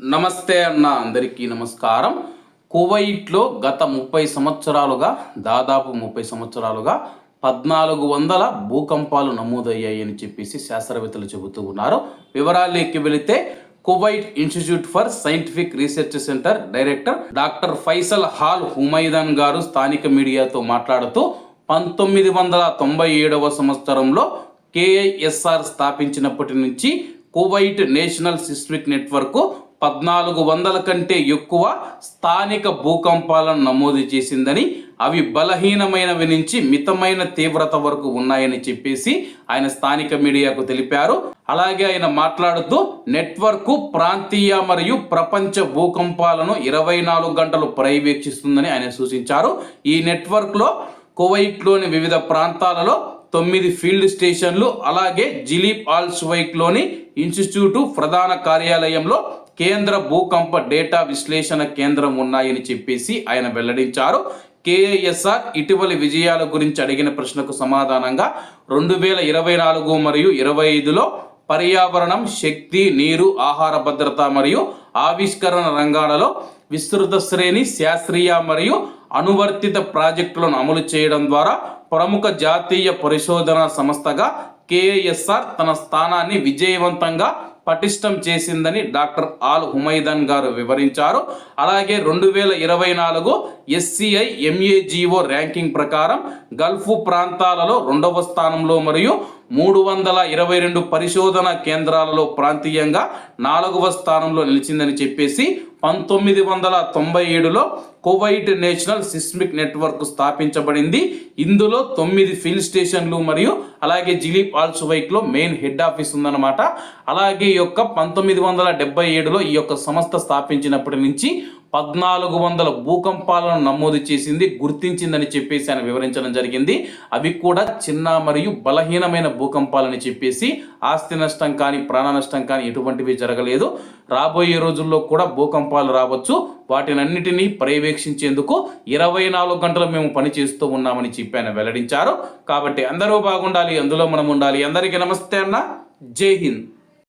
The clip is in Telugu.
నమస్తే అన్న అందరికీ నమస్కారం. కువైట్లో గత ముప్పై సంవత్సరాలుగా దాదాపు ముప్పై సంవత్సరాలుగా పద్నాలుగు వందల భూకంపాలు నమోదయ్యాయని చెప్పేసి శాస్త్రవేత్తలు చెబుతూ ఉన్నారు. వివరాల్లోకి వెళితే Kuwait Institute for Scientific Research centre director doctor Faisal Al Humaidan గారు స్థానిక మీడియాతో మాట్లాడుతూ పంతొమ్మిది వందల తొంభై ఏడవ సంవత్సరంలో కేఐఎస్ఆర్ స్థాపించినప్పటి నుంచి కువైట్ నేషనల్ సిస్మిక్ నెట్వర్క్ పద్నాలుగు వందల కంటే ఎక్కువ స్థానిక భూకంపాలను నమోదు చేసిందని అవి బలహీనమైనవి నుంచి మితమైన తీవ్రత వరకు ఉన్నాయని చెప్పేసి ఆయన స్థానిక మీడియాకు తెలిపారు. అలాగే ఆయన మాట్లాడుతూ నెట్వర్క్ ప్రాంతీయ మరియు ప్రపంచ భూకంపాలను ఇరవై నాలుగు గంటలు పర్యవేక్షిస్తుందని ఆయన సూచించారు. ఈ నెట్వర్క్లో కువైట్లోని వివిధ ప్రాంతాలలో తొమ్మిది ఫీల్డ్ స్టేషన్లు అలాగే జిలీప్ ఆల్స్వైక్లోని ఇన్స్టిట్యూటు ప్రధాన కార్యాలయంలో కేంద్ర భూకంప డేటా విశ్లేషణ కేంద్రం ఉన్నాయని చెప్పేసి ఆయన వెల్లడించారు. కేఐఎస్ఆర్ ఇటీవలి విజయాల గురించి అడిగిన ప్రశ్నకు సమాధానంగా రెండు వేల ఇరవై నాలుగు మరియు ఇరవై ఐదులో పర్యావరణం శక్తి నీరు ఆహార భద్రత మరియు ఆవిష్కరణ రంగాలలో విస్తృత శ్రేణి శాస్త్రీయ మరియు అనువర్తిత ప్రాజెక్టులను అమలు చేయడం ద్వారా ప్రముఖ జాతీయ పరిశోధనా సంస్థగా కేఐఎస్ఆర్ తన స్థానాన్ని విజయవంతంగా పటిష్టం చేసిందని డాక్టర్ ఆల్ హుమైదన్ గారు వివరించారు. అలాగే రెండు వేల ఇరవై నాలుగు ఎస్సీఐ ఎంఏజీఓ ర్యాంకింగ్ ప్రకారం గల్ఫ్ ప్రాంతాలలో రెండవ స్థానంలో మరియు మూడు వందల ఇరవై రెండు పరిశోధన కేంద్రాలలో ప్రాంతీయంగా నాలుగవ స్థానంలో నిలిచిందని చెప్పేసి పంతొమ్మిది వందల తొంభై ఏడులో కువైట్ నేషనల్ సిస్మిక్ నెట్వర్క్ స్థాపించబడింది. ఇందులో తొమ్మిది ఫిల్ స్టేషన్లు మరియు అలాగే జిలీప్ ఆల్సువైక్లో మెయిన్ హెడ్ ఆఫీస్ ఉందన్నమాట. అలాగే ఈ యొక్క పంతొమ్మిది వందల డెబ్బై ఏడులో ఈ యొక్క సంస్థ స్థాపించినప్పటి నుంచి పద్నాలుగు వందల భూకంపాలను నమోదు చేసింది గుర్తించిందని చెప్పేసి ఆయన వివరించడం జరిగింది. అవి కూడా చిన్న మరియు బలహీనమైన భూకంపాలని చెప్పేసి ఆస్తి నష్టం కానీ ప్రాణ నష్టం కానీ ఎటువంటివి జరగలేదు. రాబోయే రోజుల్లో కూడా భూకంపాలు రావచ్చు. వాటినన్నిటినీ పర్యవేక్షించేందుకు ఇరవై నాలుగు గంటలు మేము పని చేస్తూ ఉన్నామని చెప్పి ఆయన వెల్లడించారు. కాబట్టి అందరూ బాగుండాలి అందులో మనం ఉండాలి. అందరికీ నమస్తే అన్న. జై హింద్.